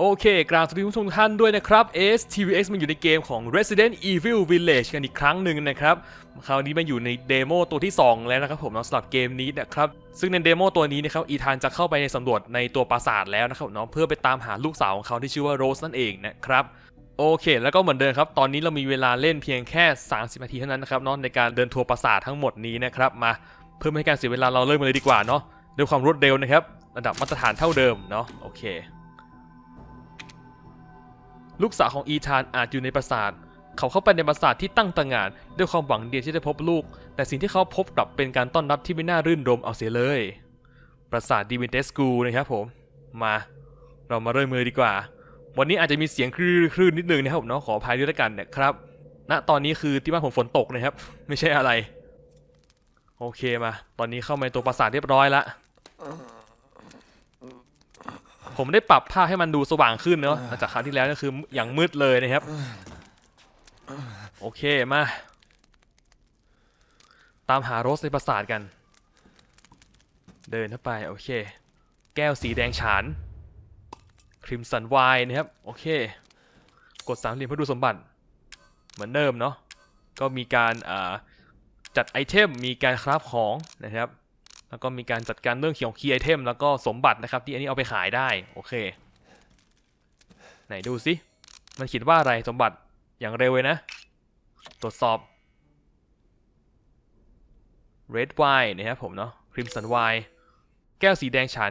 โอเคกราบสวัสดีผู้ชมทุกท่านด้วยนะครับ STVX มันอยู่ในเกมของ Resident Evil Village กันอีกครั้งหนึ่งนะครับ คราวนี้มาอยู่ในเดโมตัวที่ 2 แล้วนะครับผมสำหรับเกมนี้นะครับ ซึ่งในเดโมตัวนี้นะครับอีธานจะเข้าไปในสำรวจในตัวปราสาทแล้วนะครับเนาะเพื่อไปตามหาลูกสาวของเขาที่ชื่อว่าโรสนั่นเองนะครับโอเคแล้วก็เหมือนเดิมครับ ตอนนี้เรามีเวลาเล่นเพียงแค่ 30 นาทีเท่านั้นนะครับเนาะในการเดินทัวร์ปราสาททั้งหมดนี้นะครับมาเพื่อไม่ให้การเสียเวลาเราเริ่มเลยดีกว่าเนาะด้วยความรวดเร็วนะครับระดับมาตรฐานเท่าเดิมเนาะโอเค ลูกสาวของอีธานอาจอยู่ในปราสาท เขาเข้าไปในปราสาทที่ตั้งตระหง่าน ด้วยความหวังเดียวที่จะพบลูก แต่สิ่งที่เขาพบกลับเป็นการต้อนรับที่ไม่น่ารื่นรมเอาเสียเลย ปราสาทดีวินเทสกูนะครับผม มา เรามาเริ่มมือดีกว่า วันนี้อาจจะมีเสียงคลื่นนิดนึงนะครับเนาะขออภัยด้วยแล้วกันนะครับ ณ ตอนนี้คือที่บ้านผมฝนตกนะครับ ไม่ใช่อะไร โอเคมา ตอนนี้เข้ามาตัวปราสาทเรียบร้อยละ ผมได้ปรับภาพให้มันดูสว่างขึ้นเนาะหลังจากคราวที่แล้วก็คืออย่างมืดเลยนะครับ โอเคมา ตามหาโรสในปราสาทกัน เดินเข้าไป โอเค แก้วสีแดงฉาน คริมสันไวน์นะครับ โอเค กดสามเหลี่ยมเพื่อดูสมบัติ เหมือนเดิมเนาะก็มีการอ่าจัดไอเทมมีการคราฟของนะครับ แล้วก็มีการจัดการเรื่องเกี่ยวกับคีย์ไอเทมแล้วก็สมบัตินะครับ ที่อันนี้เอาไปขายได้ โอเค ไหนดูสิ มันคิดว่าอะไรสมบัติอย่างเร็วเลยนะ ตรวจสอบ Red Wine นะครับผมเนาะ Crimson Wine แก้วสีแดงฉาน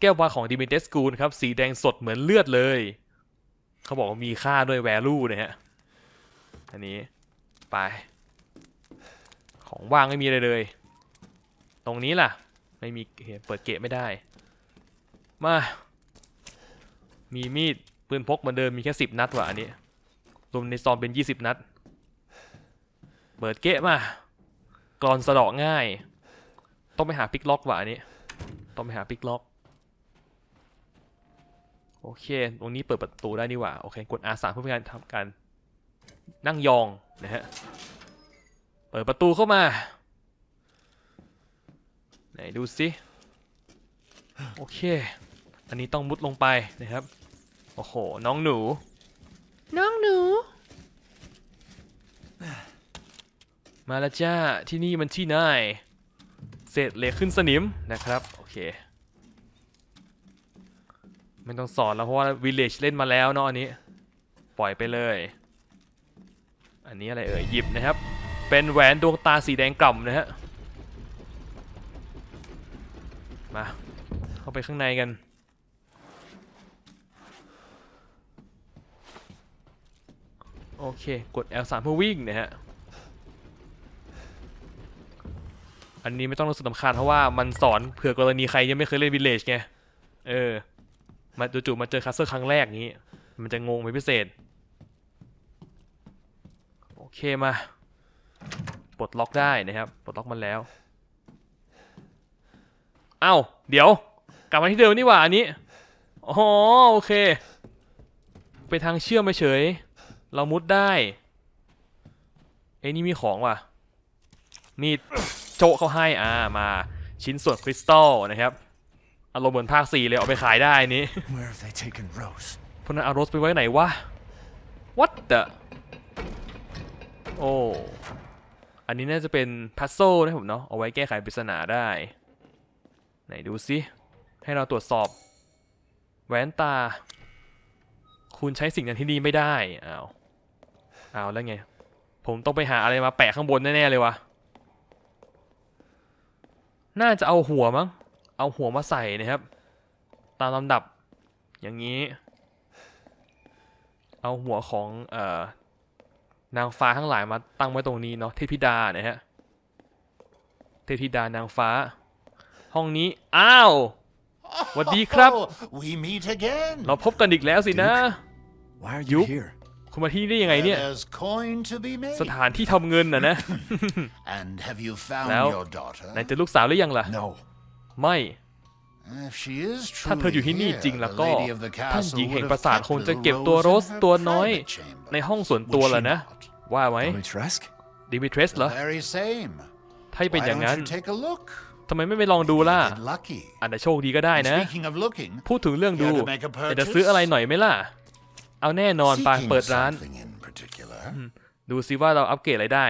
แก้ววายของ d i m i t e s c u นะครับ สีแดงสดเหมือนเลือดเลย เขาบอกว่ามีค่าด้วย value นะฮะ อันนี้ ไป ของว่างไม่มีอะไรเลย ตรงนี้ล่ะ ไม่มีเห็นเปิดเกะไม่ได้ มา มีมีดปืนพกเหมือนเดิมมีแค่สิบนัดว่ะอันนี้รวมในซองเป็นยี่สิบนัด เปิดเกะมากรอนสะดาะง่าย ต้องไปหาปิกล็อกว่ะอันนี้ ต้องไปหาปิกล็อก โอเค ตรงนี้เปิดประตูได้นี่หว่า โอเค กด R3 เพื่อเป็นการทำการนั่งยองนะฮะ เปิดประตูเข้ามา ไหนดูสิโอเค อันนี้ต้องมุดลงไปนะครับ โอ้โห น้องหนู น้องหนู มาแล้วจ้า ที่นี่มันที่ไหนเศษเหล็กขึ้นสนิมนะครับ โอเค ไม่ต้องสอนแล้วเพราะว่า Village เล่นมาแล้วเนาะอันนี้ ปล่อยไปเลย อันนี้อะไรเอ่ย หยิบนะครับ เป็นแหวนดวงตาสีแดงกล่ำนะฮะ มา เข้าไปข้างในกัน โอเค กด L3 เพื่อวิ่งนะฮะ อันนี้ไม่ต้องรู้สึกสำคัญเพราะว่ามันสอนเผื่อกรณีใครยังไม่เคยเล่น Village ไง เออ มาจู่ๆมาเจอคัสเซอร์ครั้งแรกนี้ มันจะงงเป็นพิเศษ โอเคมา ปลดล็อกได้นะครับ ปลดล็อกมันแล้ว เอ้า เดี๋ยว กลับมาที่เดิมนี่หว่าอันนี้อ๋อโอเค ไปทางเชื่อมไปเฉย เรามุดได้เอ้ยนี่มีของว่ะมีดโจะเขาให้อ่ามาชิ้นส่วนคริสตัลนะครับอารมณ์เหมือนภาคสี่เลยเอาไปขายได้อันนี้ Where have they taken Rose? พวกนั้นเอาโรสไปไว้ไหนวะ what the โอ้ อันนี้น่าจะเป็นพัซโซนะผมเนาะเอาไว้แก้ไขปริศนาได้ ไหนดูสิให้เราตรวจสอบ แหวนตา คุณใช้สิ่งนั้นที่นี่ไม่ได้อ้าวอ้าวแล้วไง ผมต้องไปหาอะไรมาแปะข้างบนแน่ๆเลยวะน่าจะเอาหัวมั้ง เอาหัวมาใส่นะครับ ตามลำดับ อย่างนี้ เอาหัวของเอ่อนางฟ้าทั้งหลายมาตั้งไว้ตรงนี้เนาะเทพธิดานะฮะ เทพธิดานางฟ้า ห้องนี้ อ้าวสวัสดีครับ Oh, we meet again. เราพบกันอีกแล้วสินะ Why are you you here? คุณมาที่นี่ได้ยังไงเนี่ย There's coin to be made. สถานที่ทำเงินนะนะ And have you found Now, your daughter? ไหนจะลูกสาวหรือยังล่ะ No. ไม่ If she is ถ้าเธอ truly อยู่ที่นี่ here, จริงแล้ว the ก็ lady of the ท่าน castle หญิงแห่ง would ปรา have สาท kept คงจะ little เก็บตัว Rose โร in ส her ตัวน้อย private chamber. ในห้องส่วนตัว Would เหร she อนะ not? ว่าไหม Dimitrescu? ดิมิเทรสเหรอ The very same. ถ้าเป็น Why อย่าง don't นั้น you take a look? ทำไมไม่ไปลองดูล่ะ Get lucky. อาจจะโชคดีก็ได้นะ Speaking of looking, พูดถึงเรื่องดู You had to make a อยากจะซื้ออะไรหน่อยไหมล่ะ เอาแน่นอนไป seeking เปิดร้าน something in particular. ดูซิว่าเราอัปเกรดอะไรได้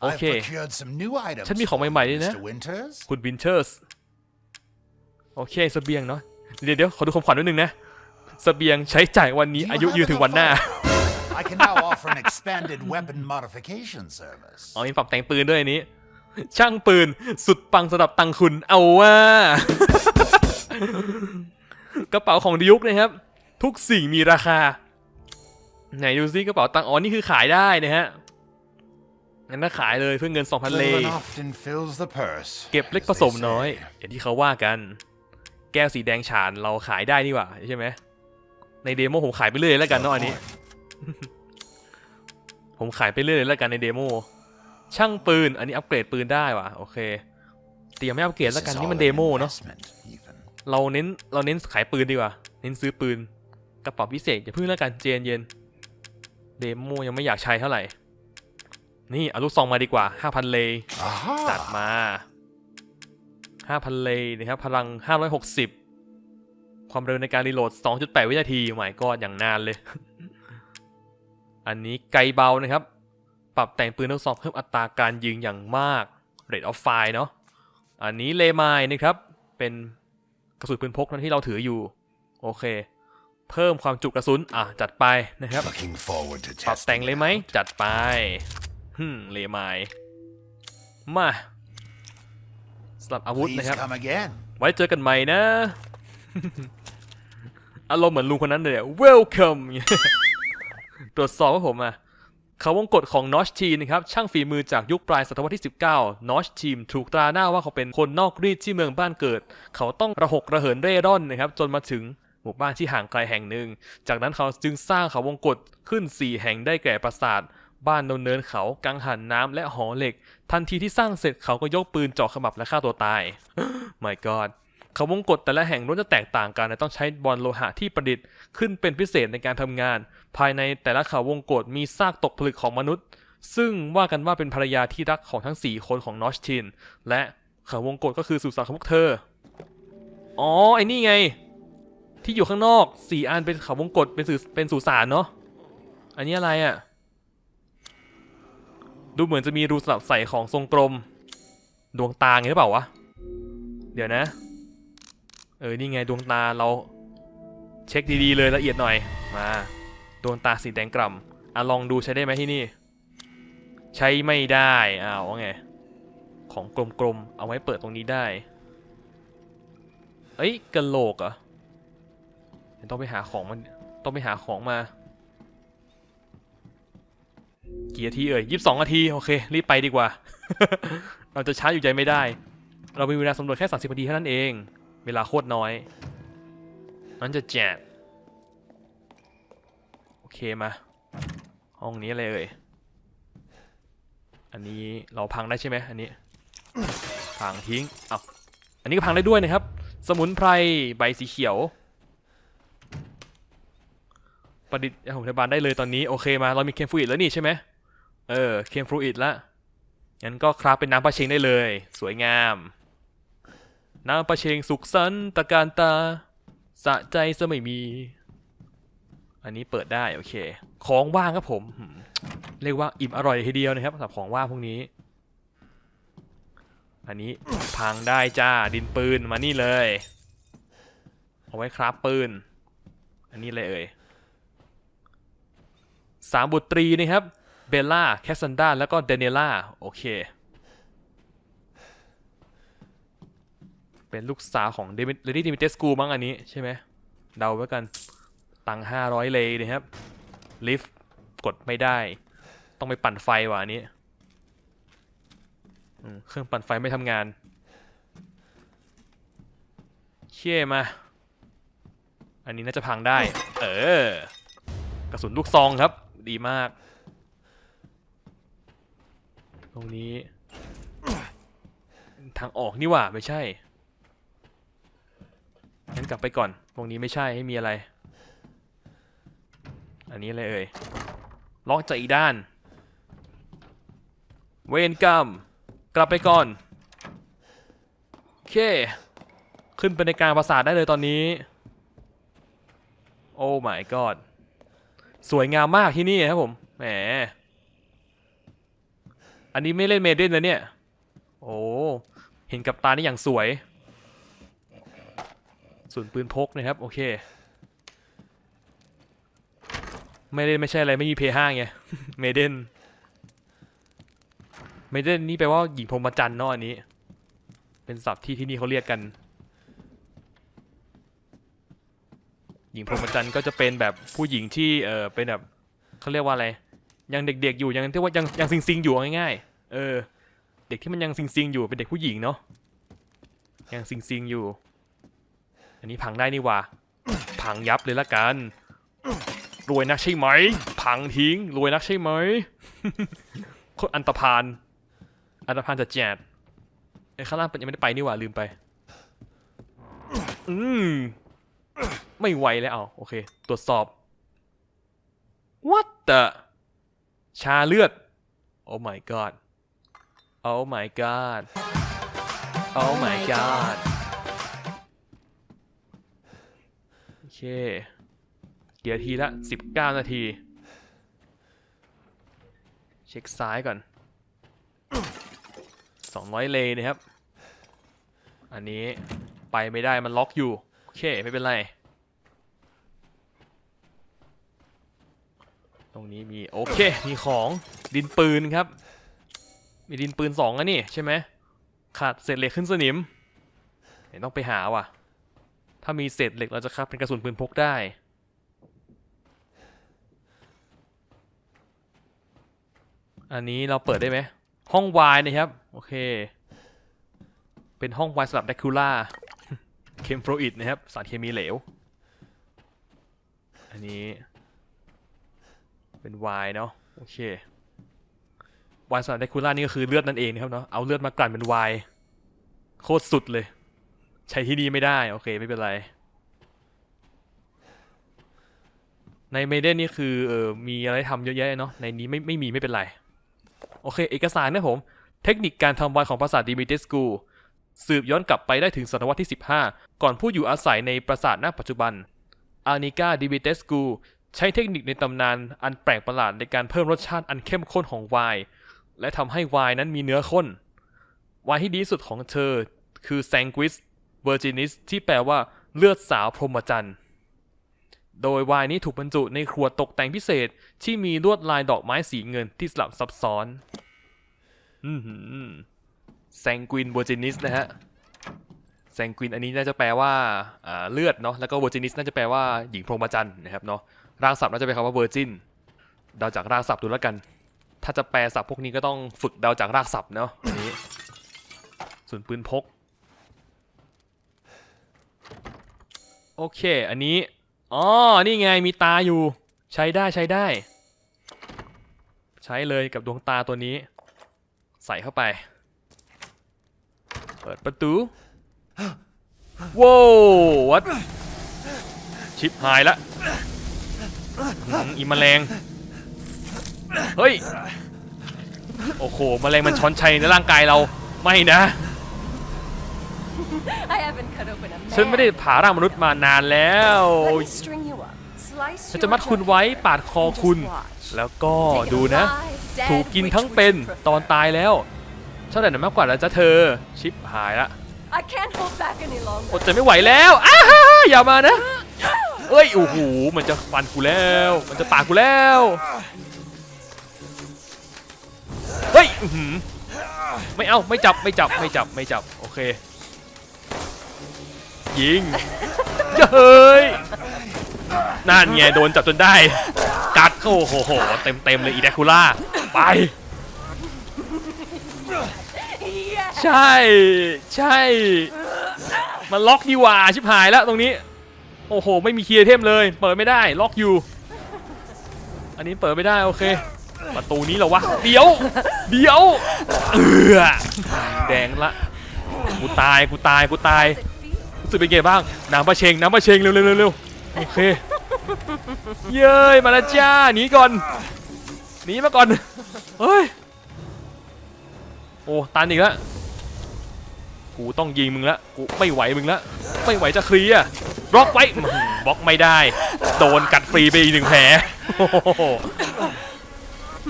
โอ I've เค procured some new items ฉันมีของ for ใหม่ you, ๆด้วยนะ Mr. Winters. คุณวินเทอร์ส โอเคเสบียงเนาะ เดี๋ยวเดี๋ยวขอดูคำขวัญนิดนึงนะเสบียงใช้จ่ายวันนี้ Do you อายุ have ยืนถึงวันหน้า enough firepower? I can now offer an expanded weapon modification service. อ๋อมีปรับแต่งปืนด้วยอันนี้ ช่างปืนสุดปังสำหรับตังคุณเอาว่า กระเป๋าของดิยุกนะครับ ทุกสิ่งมีราคา ไหนดูซิกระเป๋าตังค์อ๋อนี่คือขายได้นะฮะงั้นน่าขายเลยเพื่อเงิน 2,000 เล Little often fills the purse. เก็บเล็ก as ผ they สมน้อย say. อย่างที่เขาว่ากัน แก้วสีแดงฉานเราขายได้นี่หว่าใช่ไหมในเดโมผมขายไปเรื่อยแล้วกันเนาะอันนี้ ผมขายไปเรื่อยเลยแล้วกันในเดโม ช่างปืน อันนี้อัปเกรดปืนได้ว่ะโอเคเตรียมไม่อัปเกรด This แล้วกัน is นี่ all มัน an เดโมเนาะ investment, even. เราเน้นเราเน้นขายปืนดีกว่า เน้นซื้อปืนกระเป๋าพิเศษอย่าเพิ่งแล้วกันเจนเย็นเดโมยังไม่อยากใช้เท่าไหร่ นี่เอาลูกซองมาดีกว่า 5,000 เลจัด Aha! มา 5,000 เลย์นะครับพลัง 560 ความเร็วในการรีโหลด 2.8 วินาทีหมายก็อย่างนานเลย อันนี้ไกลเบานะครับ ปรับแต่งปืนลูกซองเพิ่มอัตราการยิงอย่างมาก Rate of Fire เนาะอันนี้เลมายนะครับ เป็นกระสุนปืนพกนั้นที่เราถืออยู่ โอเค เพิ่มความจุกระสุน อะ จัดไปนะครับ Looking forward to ปรับแต่ง testing เลย it ไหม out. จัดไปฮึมเลมายมาสำหรับอาวุธ Please นะครับ come again. ไว้เจอกันใหม่นะ อารมณ์เหมือนลุงคนนั้นเลยอะ welcome ตรวจสอบว่าผมอะ เขาวงกฎของ Notch Team นะครับช่างฝีมือจากยุคปลายศตวรรษที่ 19 Notch Team ถูกตราหน้าว่าเขาเป็นคนนอกรีดที่เมืองบ้านเกิด เขาต้องระหกระเหินเร่ร่อนนะครับจนมาถึงหมู่บ้านที่ห่างไกลแห่งหนึ่ง จากนั้นเขาจึงสร้างเขาวงกฏขึ้น 4 แห่งได้แก่ปราสาท บ้านโนนเนินเขา กังหันน้ำและหอเหล็ก ทันทีที่สร้างเสร็จเขาก็ยกปืนเจาะขมับและฆ่าตัวตาย my god เขาวงกฏแต่ละแห่งล้วนจะแตกต่างกันและต้องใช้บอลโลหะที่ประดิษฐ์ขึ้นเป็นพิเศษในการทำงาน ภายในแต่ละเขาวงกฏมีซากตกผลึกของมนุษย์ ซึ่งว่ากันว่าเป็นภรรยาที่รักของทั้ง 4 คนของนอชทิน และเขาวงกฏก็คือสุสานของพวกเธอ อ๋อ ไอ้นี่ไง ที่อยู่ข้างนอกสี่อันเป็นเขาวงกฏเป็นสุเป็นสุสานเนาะ อันนี้อะไรอะ่ะ ดูเหมือนจะมีรูสลับใส่ของทรงกลม ดวงตาไงหรือเปล่าวะ เดี๋ยวนะ เออ นี่ไงดวงตาเรา เช็คดีๆเลยละเอียดหน่อย มา ดวงตาสีแดงกล่ำอะลองดูใช้ได้ไหมที่นี่ ใช้ไม่ได้อ้าวไง ของกลมๆ เอาไว้เปิดตรงนี้ได้ เอ้ยกระโหลกเหรอะต้องไปหาของมัน ต้องไปหาของมา กี่นาทีเอ่ยยี่สิบสองนาที โอเค รีบไปดีกว่า เราจะช้าอยู่ใจไม่ได้ เรามีเวลาสำรวจแค่30นาทีเท่านั้นเอง เวลาโคตรน้อยนั้นจะแจก เคมา ห้องนี้อะไรเอ่ย อันนี้เราพังได้ใช่ไหมอันนี้ พังทิ้งเอาอันนี้ก็พังได้ด้วยนะครับ สมุนไพรใบสีเขียว ประดิษฐ์ยาผมพยาบาลได้เลยตอนนี้โอเคมา เรามีเคมฟลูอิดแล้วนี่ใช่ไหมเออ เคมฟลูอิดละงั้นก็คราฟเป็นน้ำปลาเชงได้เลย สวยงาม น้ำปลาเชงสุขสันต์ตะการตา สะใจซะไม่มี อันนี้เปิดได้โอเค ของว่างครับผม เรียกว่าอิ่มอร่อยทีเดียวนะครับสำหรับของว่างพวกนี้ อันนี้พังได้จ้าดินปืนมานี่เลย เอาไว้คราฟปืน อันนี้เลยเอ่ยสามบุตรีนะครับเบลล่าแคสซันดาแล้วก็เดเนล่าโอเค เป็นลูกสาวของเดมิเลดี้ดิมิเตสกูมั้งอันนี้ใช่ไหมเดาไว้กัน ตังห้าร้อยเลยนะครับ ลิฟต์กดไม่ได้ ต้องไปปั่นไฟว่ะอันนี้เครื่องปั่นไฟไม่ทำงาน เชี่ยมา อันนี้น่าจะพังได้ เออ กระสุนลูกซองครับ ดีมาก ตรงนี้ ทางออกนี่ว่าไม่ใช่งั้นกลับไปก่อน ตรงนี้ไม่ใช่ให้มีอะไร อันนี้อะไรเอ่ย ล็อกจากอีด้าน เวนกรรม กลับไปก่อน โอเค ขึ้นไปในกลางปราสาทได้เลยตอนนี้ โอ้ my god สวยงามมากที่นี่ครับผม แหม อันนี้ไม่เล่นเมดเดนนะเนี่ย โอ้ เห็นกับตานี่อย่างสวยส่วนปืนพกนะครับ โอเค ไม่ได้ไม่ใช่อะไรไม่มีเพย์ห้าไงเมเดนเมเดนนี่แปลว่าหญิงพรหมจรรย์เนาะอันนี้ เป็นศัพท์ที่ที่นี่เขาเรียกกัน หญิงพรหมจรรย์ก็จะเป็นแบบผู้หญิงที่เออเป็นแบบเขาเรียกว่าอะไร ยังเด็กๆอยู่ยังเรียกว่ายังยังซิงซิงๆอยู่ง่ายๆเออ เด็กที่มันยังซิงซิงๆอยู่เป็นเด็กผู้หญิงเนาะยังซิงซิงๆอยู่ อันนี้พังได้นี่ว่าพังยับเลยละกัน รวยนักใช่ไหม พังทิ้ง รวยนักใช่ไหมโคตรอันตรพาน อันตรพานจะแจดไอ้ข้างล่างยังไม่ได้ไปนี่หว่าลืมไป อืม ไม่ไหวแล้วเอาโอเค ตรวจสอบ what the ชาเลือด oh my god oh my god oh my god โอเค เกียร์ทีละ 19 นาที เช็คซ้ายก่อน 200 เลนนะครับ อันนี้ไปไม่ได้มันล็อกอยู่ โอเค ไม่เป็นไร ตรงนี้มี โอเค มีของดินปืนครับ มีดินปืนสองอันนี่ใช่ไหมขาดเศษเหล็กขึ้นสนิมเดี๋ยวต้องไปหาว่ะ ถ้ามีเศษเหล็กเราจะครับเป็นกระสุนปืนพกได้ อันนี้เราเปิดได้ไหม ห้องวายนะครับ โอเค เป็นห้องวายสำหรับแดคูล่าเคมโฟรอิดนะครับ สารเคมีเหลว อันนี้ เป็นวายเนาะโอเควายสำหรับแดคูล่านี่ก็คือเลือดนั่นเองนะครับเนาะเอาเลือดมากลั่นเป็นวายโคตรสุดเลย ใช้ที่นี่ไม่ได้ โอเค ไม่เป็นไร ในเมเดนนี่คือเออมีอะไรทำเยอะแยะเนาะในนี้ไม่ไม่มีไม่เป็นไร โอเค เอกสารนะผม เทคนิคการทำวายของปราสาทดิมิเตสกู สืบย้อนกลับไปได้ถึงศตวรรษที่ 15 ก่อนผู้อยู่อาศัยในปราสาทณปัจจุบัน อานิกาดิมิเตสกูใช้เทคนิคในตำนานอันแปลกประหลาดในการเพิ่มรสชาติอันเข้มข้นของไวน์และทำให้ไวน์นั้นมีเนื้อข้น ไวน์ที่ดีสุดของเธอคือแซงกิสเวอร์จินิสที่แปลว่าเลือดสาวพรหมจรรย์ โดยวน์นี้ถูกบรรจุในขวดตกแต่งพิเศษที่มีลวดลายดอกไม้สีเงินที่สลับซับซ้อนอืมแซงกินเวอร์จินิสนะฮะแซงกินอันนี้น่าจะแปลว่าอ่าเลือดเนาะแล้วก็เวอร์จินิสน่าจะแปลว่าหญิงพรหมจรรย์นะครับเนาะรากศัพท์น่าจะเป็นคำว่าเวอร์จินเดาจากรากศัพท์ดูแล้วกัน ถ้าจะแปลศัพท์พวกนี้ก็ต้องฝึกเดาจากรากศัพท์เนาะอันนี้ส่วนปืนพก โอเค อันนี้ อ๋อ นี่ไงมีตาอยู่ ใช้ได้ใช้ได้ ใช้เลยกับดวงตาตัวนี้ ใส่เข้าไป เปิดประตูว้าววัดชิปหายละอื้อหืออีแมลง เฮ้ย โอ้โหมแมลงมันช้อนชัยในร่างกายเรา ไม่นะ I haven't cut open a ฉันไม่ได้ man. ผ่าร่างมนุษย์มานานแล้ว Let me string you up, slice ฉัน you จะมัด up คุณ to- ไว้ปาดคอคุณ Just watch. แล้วก็ Take it ดูนะ alive, dead, ถูกกิน which ทั้ง would เป็น you prefer? ตอนตายแล้วเท่าไหร่นะมากกว่าแล้วจ้ะเธอ ชิปหายละ I can't hold back any อ longer. ดใจไม่ไหวแล้ว อ้าฮ่าฮ่าอย่ามานะ เอ้ย โอ้โห มันจะฟันกูแล้ว มันจะปากกูแล้ว เฮ้ยอื้อหือไม่เอา ไม่จับ ไม่จับ ไม่จับ ไม่จับ โอเค ยิงเฮ้ยนั่นไงโดนจับจนได้ กัดเข้าโอ้โหเต็มเต็มเลยอีแดคูล่าไป ใช่ ใช่ มันล็อกดีว่าชิบหายแล้วตรงนี้ โอ้โห ไม่มีเคียร์เทมเลย เปิดไม่ได้ ล็อกอยู่ อันนี้เปิดไม่ได้ โอเค ประตูนี้เหรอวะ เดี๋ยว เดี๋ยว เออแดงละ กูตาย กูตาย กูตาย สึกเป็นไงบ้างน้ำประเชงน้ำประเชงเร็วเร็วเร็วเร็วโอเค เย้ยมาแล้วจ้าหนีก่อนหนีมาก่อนเฮ้ยโอ้ตันอีกแล้วกูต้องยิงมึงละกูไม่ไหวมึงละไม่ไหวจะเคลียร์บล็อกไว้อื้อหือบล็อกไม่ได้ โดนกัดฟรีไปอีกหนึ่งแผลโอ้โห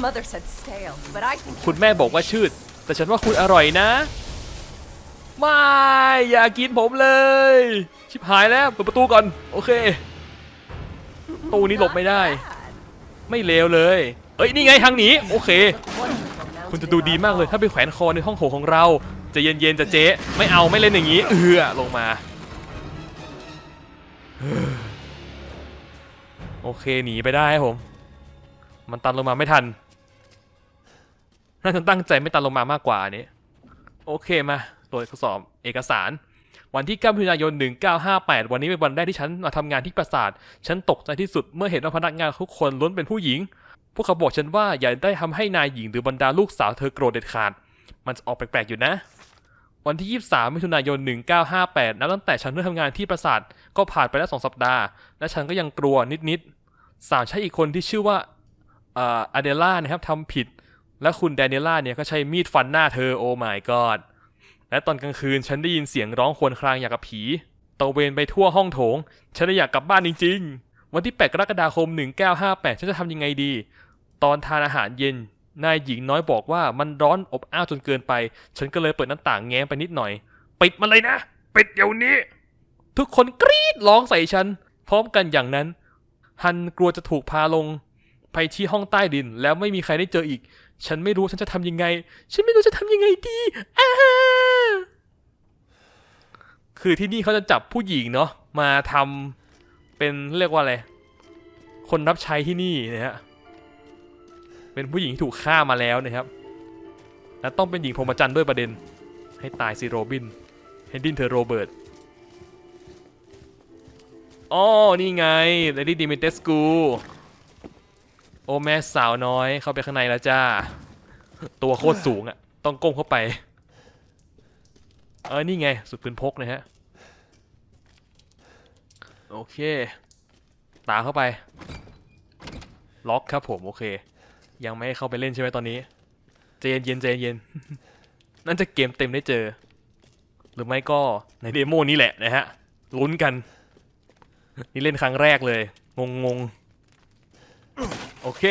Mother said stale, but I think คุณแม่บอกว่าชืด แต่ฉันว่าคุณอร่อยนะ ไม่อย่ากินผมเลย ชิบหายแล้วเปิดประตูก่อน โอเค ตูนี้หลบไม่ได้ ไม่เลวเลย เอ้ยนี่ไงทางหนีโอเค คุณจะดูดีมากเลยถ้าไปแขวนคอในห้องโถงของเราจะเย็นๆจะเจ๊ไม่เอาไม่เล่นอย่างนี้ เอือลงมาโอเคหนีไปได้ครับผม มันตันลงมาไม่ทันน่าจะตั้งใจไม่ตันลงมามากกว่านี้ โอเคมา ตรวทดสอบเอกสาร วันที่ 9 มิถุนายน 1958 วันนี้เป็นวันแรกที่ฉันมาทำงานที่ปราสาท ฉันตกใจที่สุดเมื่อเห็นว่าพนักงานทุกคนล้วนเป็นผู้หญิง พวกเขาบอกฉันว่าอย่าได้ทำให้นายหญิงหรือบรรดาลูกสาวเธอโกรธเด็ดขาด มันจะออกแปลกๆอยู่นะ วันที่ 23 มิถุนายน 1958 นับตั้งแต่ฉันเริ่มทำงานที่ปราสาทก็ผ่านไปแล้วสองสัปดาห์ และฉันก็ยังกลัวนิดๆ สาวใช้อีกคนที่ชื่อว่าอเดล่านะครับทำผิด และคุณแดเนล่าเนี่ยก็ใช้มีดฟันหน้าเธอโอ้ my god และตอนกลางคืนฉันได้ยินเสียงร้องครวญครางอย่างกับผีตระเวนไปทั่วห้องโถง ฉันเลยอยากกลับบ้านจริง ๆ วันที่ 8 กรกฎาคม 1958 ฉันจะทำยังไงดี ตอนทานอาหารเย็น นายหญิงน้อยบอกว่ามันร้อนอบอ้าวจนเกินไป ฉันก็เลยเปิดหน้าต่างแง้มไปนิดหน่อย ปิดมันเลยนะ ปิดเดี๋ยวนี้ ทุกคนกรีดร้องใส่ฉัน พร้อมกันอย่างนั้น ฮันกลัวจะถูกพาลง ไปที่ห้องใต้ดินแล้วไม่มีใครได้เจออีก ฉันไม่รู้ฉันจะทำยังไง ฉันไม่รู้จะทำยังไงดีอ้า คือที่นี่เขาจะจับผู้หญิงเนาะมาทำเป็นเรียกว่าอะไรคนรับใช้ที่นี่นะฮะเป็นผู้หญิงที่ถูกฆ่ามาแล้วนะครับ และต้องเป็นหญิงพรหมจรรย์ด้วยประเด็น ให้ตายสิโรบินให้ดิ้นเธอโรเบิร์ตอ๋อนี่ไงเลดี้ดิมิเตสกูโอแม่สาวน้อยเข้าไปข้างในแล้วจ้า ตัวโคตรสูงอะ่ะ ต้องก้มเข้าไป เออนี่ไง สุดปืนพกนะฮะ โอเค ตามเข้าไป ล็อกครับผมโอเค ยังไม่ให้เข้าไปเล่นใช่ไหมตอนนี้ใจเย็นๆใจเย็นนั่นจะเกมเต็มได้เจอ หรือไม่ก็ในเดโมนี้แหละนะฮะลุ้นกัน นี่เล่นครั้งแรกเลย งงงๆโอเค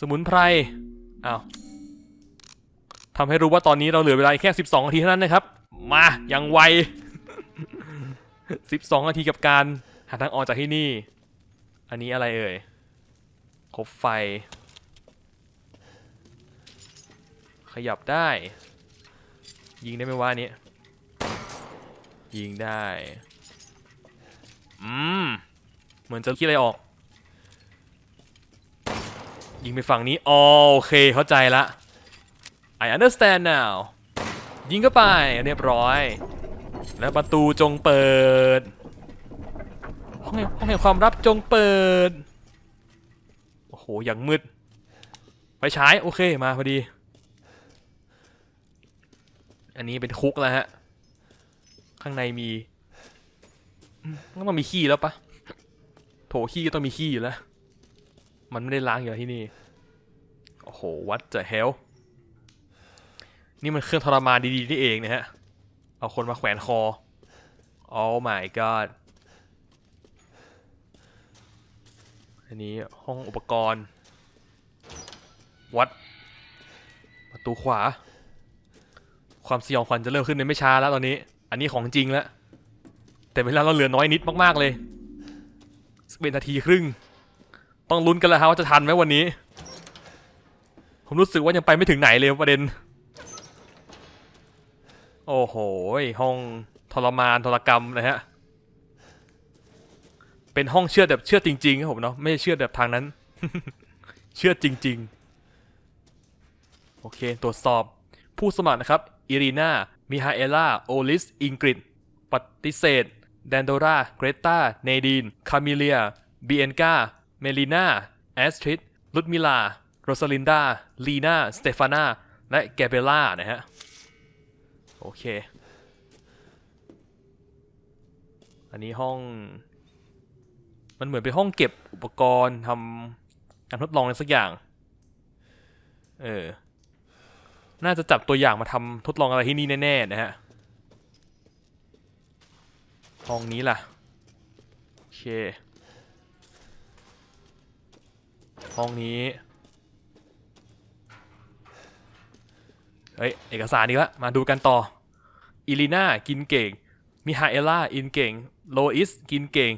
สมุนไพรอ้าวทำให้รู้ว่าตอนนี้เราเหลือเวลาแค่ 12นาทีเท่านั้นนะครับ มาย่างไว 12นาทีกับการหาทางออกจากที่นี่ อันนี้อะไรเอ่ยคบไฟ ขยับได้ ยิงได้ไหมว่านี้ ยิงได้ อืม เหมือนจะคิดอะไรออก ยิงไปฝั่งนี้อ๋อโอเคเข้าใจละ I understand now ยิงเข้าไปเรียบร้อย แล้วประตูจงเปิดห้องแห่งห้องแห่งความลับจงเปิด โอ้โห อย่างมืด ไปฉาย โอเค มาพอดี อันนี้เป็นคุกแล้วฮะ ข้างในมีอืมต้องมีขี้แล้วปะ โถขี้ก็ต้องมีขี้อยู่แล้ว มันไม่ได้ล้างอยู่ที่นี่ โอ้โห วัดจะเฮลนี่มันเครื่องทรมานดีๆนี่เองนะฮะ เอาคนมาแขวนคอ Oh my god อันนี้ห้องอุปกรณ์ วัด ประตูขวา ความสยองขวัญจะเริ่มขึ้นในไม่ช้าแล้วตอนนี้ อันนี้ของจริงแล้ว แต่เวลาเราเหลือน้อยนิดมาก ๆ เลยเป็นนาทีครึ่ง ต้องลุ้นกันแล้วฮะว่าจะทันไหมวันนี้ ผมรู้สึกว่ายังไปไม่ถึงไหนเลยประเด็น โอ้โห ห้องทรมานทรกรรมนะฮะ เป็นห้องเชื่อแบบเชื่อจริงๆครับผมเนาะ ไม่ใช่เชื่อแบบทางนั้น เชื่อจริง ๆ โอเค ตรวจสอบผู้สมัครนะครับ อิรีนามิฮาเอล่า โอลิส อิงกริดปฏิเสธ แดนโดรา เกรตาเนดีน คามิเลียบีเอนกา เมลินาแอสทริดลุดมิลา โรซาลินดา ลีนา สเตฟานา และแกเบล่านะฮะ โอเค อันนี้ห้อง มันเหมือนเป็นห้องเก็บอุปกรณ์ทำการทดลองอะไรสักอย่าง เออ น่าจะจับตัวอย่างมาทำทดลองอะไรที่นี่แน่ๆนะฮะ ห้องนี้ล่ะ โอเค ห้องนี้ เฮ้ยเอกสารดีละมาดูกันต่ออิลิน่ากินเก่งมิฮาเอล่าอินเก่งโลอิสกินเก่ง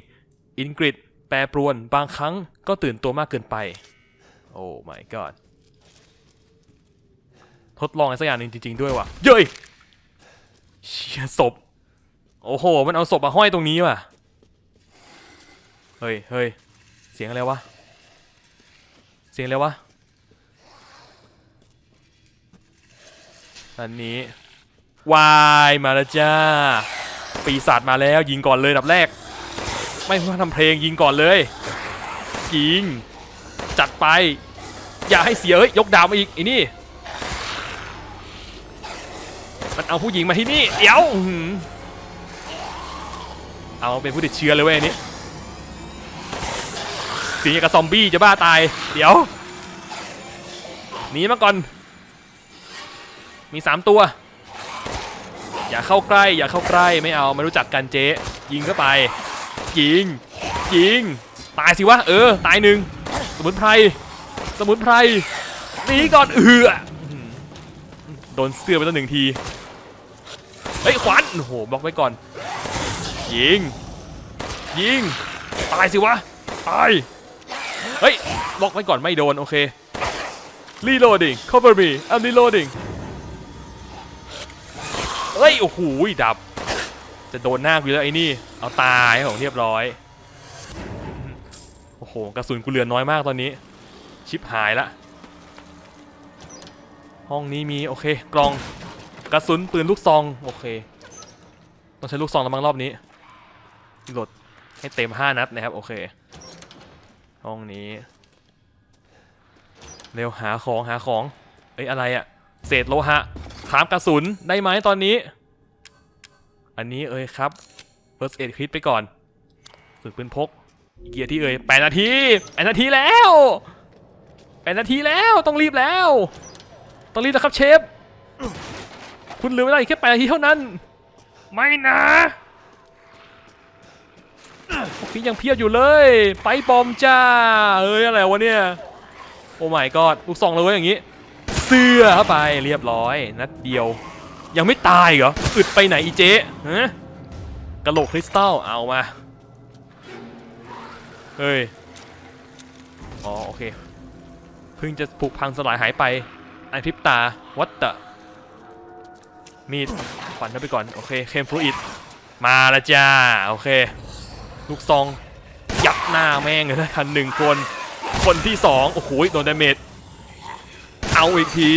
อินกริดแปรปรวนบางครั้งก็ตื่นตัวมากเกินไป โอ้ my god ทดลองอะไรสักอย่างหนึ่งจริง ๆ ด้วยว่ะ เย้ยเชี่ยศพ โอ้โห มันเอาศพมาห้อยตรงนี้ว่ะ เฮ้ยเฮ้ยเสียงอะไรวะ เสียงอะไรวะ อันนี้วายมาแล้วจ้า ปีศาจมาแล้วยิงก่อนเลยดับแรก ไม่ต้อทำเพลงยิงก่อนเลย ยิง จัดไป อย่าให้เสียเอ้ย ยกดาวมาอีกไอ้นี่ มันเอาผู้หญิงมาที่นี่ เดี๋ยวเอาเป็นผู้ติดเชื้อเลยเว้ยนี้สียงกับซอมบี้จะบ้าตาย เดี๋ยวหนีมาก่อน มีสามตัว อย่าเข้าใกล้ อย่าเข้าใกล้ไม่เอาไม่รู้จักกันเจ๊ยิงเข้าไป ยิง ยิง ตายสิวะเออ ตายหนึ่งสมุนไพรสมุนไพรหนีก่อนเอือโดนเสื้อไปตั้งหนึ่งทีเฮ้ยขวานโอ้โหบล็อกไว้ก่อน ยิง ยิง ตายสิวะ ตาย เฮ้ยบล็อกไว้ก่อนไม่โดน โอเค reloading cover me I'm reloading เฮ้ย โอ้โหดับ จะโดนหน้ากูแล้วไอ้นี่ เอาตายของเรียบร้อย โอ้โห กระสุนกูเหลือน้อยมากตอนนี้ ชิปหายละ ห้องนี้มีโอเค กล่อง กระสุนปืนลูกซอง โอเค ต้องใช้ลูกซองแล้วมั้งรอบนี้โหลดให้เต็ม 5 นัดนะครับ โอเค ห้องนี้ เร็วหาของหาของ เอ้ยอะไรอะเศษโลหะ ถามกระสุนได้ไหมตอนนี้ อันนี้เอ้ยครับ first aid kit ไปก่อนฝึกปืนพกอีกเกียร์ที่เอ้ยแปดนาทีแปดนาทีแล้วแปดนาทีแล้วต้องรีบแล้ว ต้องรีบนะครับเชฟ คุณเหลือเวลาอีกแค่แปดนาทีเท่านั้น ไม่นะพี่ยังเพียบอยู่เลย ไปบอมจ้าเอ้ยอะไรวะเนี่ย โอ้ my god ลูกซองเลยเว้ยอย่างงี้ เสื้อเข้าไปเรียบร้อยนัดเดียว ยังไม่ตายเหรออึดไปไหนอีเจ๊ฮะกระโหลกคริสตัลเอามาเฮ้ยอ๋อโอเคเพิ่งจะผุพังสลายหายไปอันพริบตาวัตตะมีดฟันเข้าไปก่อนโอเคเคมฟลูอิดมาละจ้าโอเค ลูกซองยัดหน้าแม่งเลยนะทันหนึ่งคน คนที่สองโอ้โหโดนดาเมจ เอาอีกที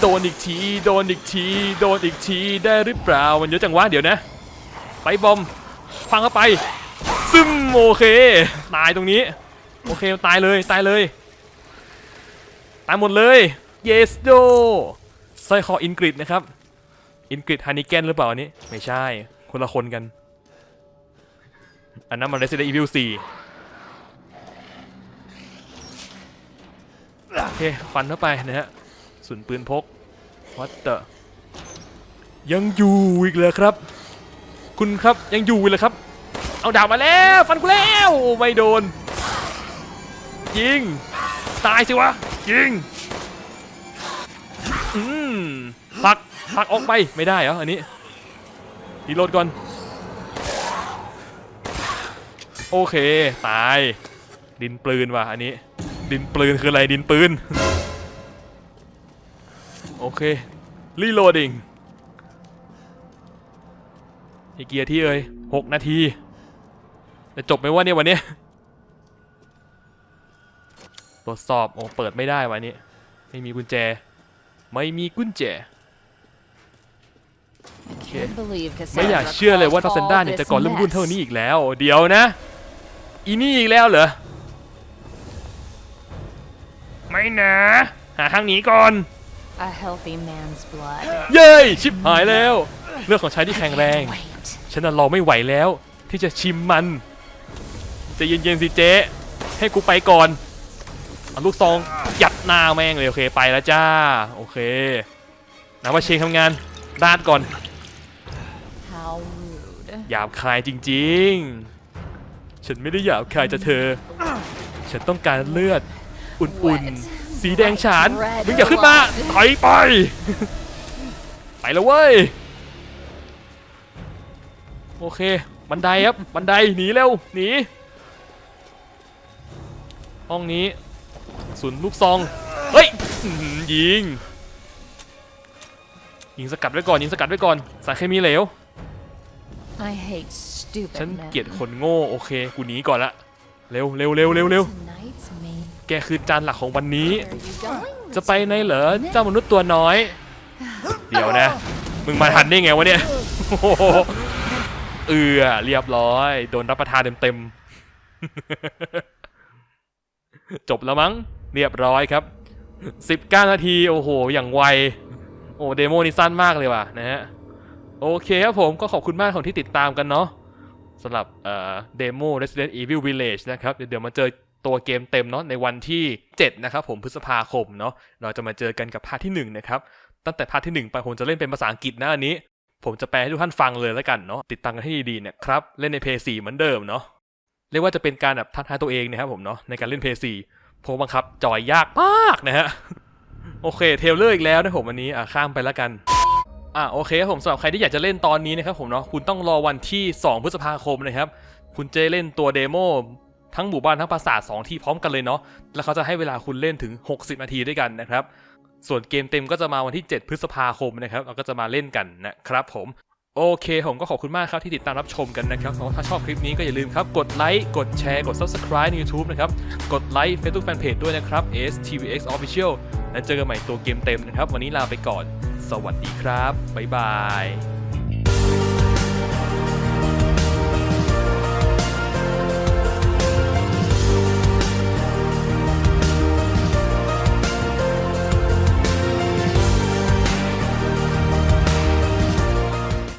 โดนอีกที โดนอีกที โดนอีกทีได้หรือเปล่ามันเยอะจังวะเดี๋ยวนะ ไปบอมฟังเข้าไป ซึมโอเค ตายตรงนี้ โอเคตายเลยตายเลย ตายหมดเลย เยสโดสร้อยคออินกริดนะครับอินกริดฮานิเกนหรือเปล่าอันนี้ ไม่ใช่คนละคนกัน อันนั้นมัน Resident Evil 4 โอเคฟันเข้าไปนะฮะสุนปืนพกวัตเตอร์ยังอยู่อีกเลยครับ คุณครับยังอยู่อีกเลยครับ เอาดาบมาแล้วฟันกูแล้วไม่โดนยิงตายสิวะยิงอืมผักผักออกไปไม่ได้เหรออันนี้ดีโหลดก่อน โอเค ตาย ดินปืนว่ะอันนี้ ดินปืนคืออะไรดินปืน โอเค รีโหลด i งอีกเกียร์ที่เอ้ยหกนาที จะจบไหมวะเนี่ยวันนี้ ตรวจสอบ โอ้ เปิดไม่ได้วันนี้ ไม่มีกุญแจ ไม่มีกุญแจโอเคไม่อยากเชื่อเลยว่าทัสเซนด้าเนี่ยจะก่อเรื่องวุ่นเท่านี้อีกแล้ว เดี๋ยวนะ อีนี่อีกแล้วเหรอ ไม่นะ หาทางหนีก่อน A healthy man's blood. เย้ยชิบหายแล้วเรื่องของชายที่แข็งแรง Wait. ฉันน่ะรอไม่ไหวแล้ว ที่จะชิมมันใจะเย็นๆสิเจ๊ให้กูไปก่อนเอาลูกซองยัดหน้าแม่งเลยโอเคไปแล้วจ้า โอเคนะว่าเชงทำงานดาดก่อน How หยาบคายจริงๆ ฉันไม่ได้หยาบคายจะเธอ ฉันต้องการเลือด อุ่นๆ สีแดงฉาน มึงอย่าขึ้นมาถอยไป ไปแล้วเว้ย โอเค บันไดครับ บันได หนีเร็ว หนี ห้องนี้ศูนย์ลูกซอง เฮ้ยอื้อหือยิง ยิงสกัดไว้ก่อน ยิงสกัดไว้ก่อน สารเคมีเหลว I hate stupid ฉัน men. เกลียดคนโง่ โอเค กูหนีก่อนละ เร็วเร็วเร็วเร็วเร็ว Tonight's main. แกคือจานหลักของวันนี้ จะไปไหนเหรอเจ้ามนุษย์ตัวน้อย เดี๋ยวนะ มึงมาทันได้ไงวะเนี่ยโอ้โหเอือเรียบร้อย โดนรับประทานเต็มๆ จบแล้วมั้ง เรียบร้อยครับ 19 นาที โอ้โห อย่างไว โอ้เดโมนี่สั้นมากเลยว่ะนะฮะ โอเคครับผมก็ขอบคุณมากของที่ติดตามกันเนาะสำหรับเอ่อเดโม Resident Evil Village นะครับ เดี๋ยวมาเจอ ตัวเกมเต็มเนาะในวันที่ 7 นะครับผมพฤษภาคมเนาะเราจะมาเจอกันกับพาร์ทที่1นะครับตั้งแต่พาร์ทที่ 1 ไปผมจะเล่นเป็นภาษาอังกฤษนะอันนี้ ผมจะแปลให้ทุกท่านฟังเลยแล้วกันเนาะติดตามกันให้ดีๆนะครับเล่นใน p 4เหมือนเดิมเนาะเรียกว่าจะเป็นการแบบท้าทายตัวเองนะครับผมเนาะในการเล่น p 4เพราะบังคับจอยยากมากนะฮะโอเคเทเลอร์อีกแล้วนะผมวันนี้อะข้ามไปแล้วกันอะโอเคครับผมสำหรับใครที่อยากจะเล่นตอนนี้นะครับผมเนาะคุณต้องรอวันที่ 2 พฤษภาคมนะครับคุณจะเล่นตัวเดโม ทั้งหมู่บ้านทั้งปราสาท2ที่พร้อมกันเลยเนาะ แล้วเขาจะให้เวลาคุณเล่นถึง 60 นาทีด้วยกันนะครับ ส่วนเกมเต็มก็จะมาวันที่ 7 พฤษภาคมนะครับ เราก็จะมาเล่นกันนะครับผม โอเค ผมก็ขอบคุณมากครับที่ติดตามรับชมกันนะครับถ้าชอบคลิปนี้ก็อย่าลืมครับ กดไลค์ กดแชร์ กด subscribe ใน YouTube นะครับ กดไลค์ Facebook Fanpage ด้วยนะครับ STVX Official แล้วเจอกันใหม่ตัวเกมเต็มนะครับ วันนี้ลาไปก่อน สวัสดีครับ บ๊ายบาย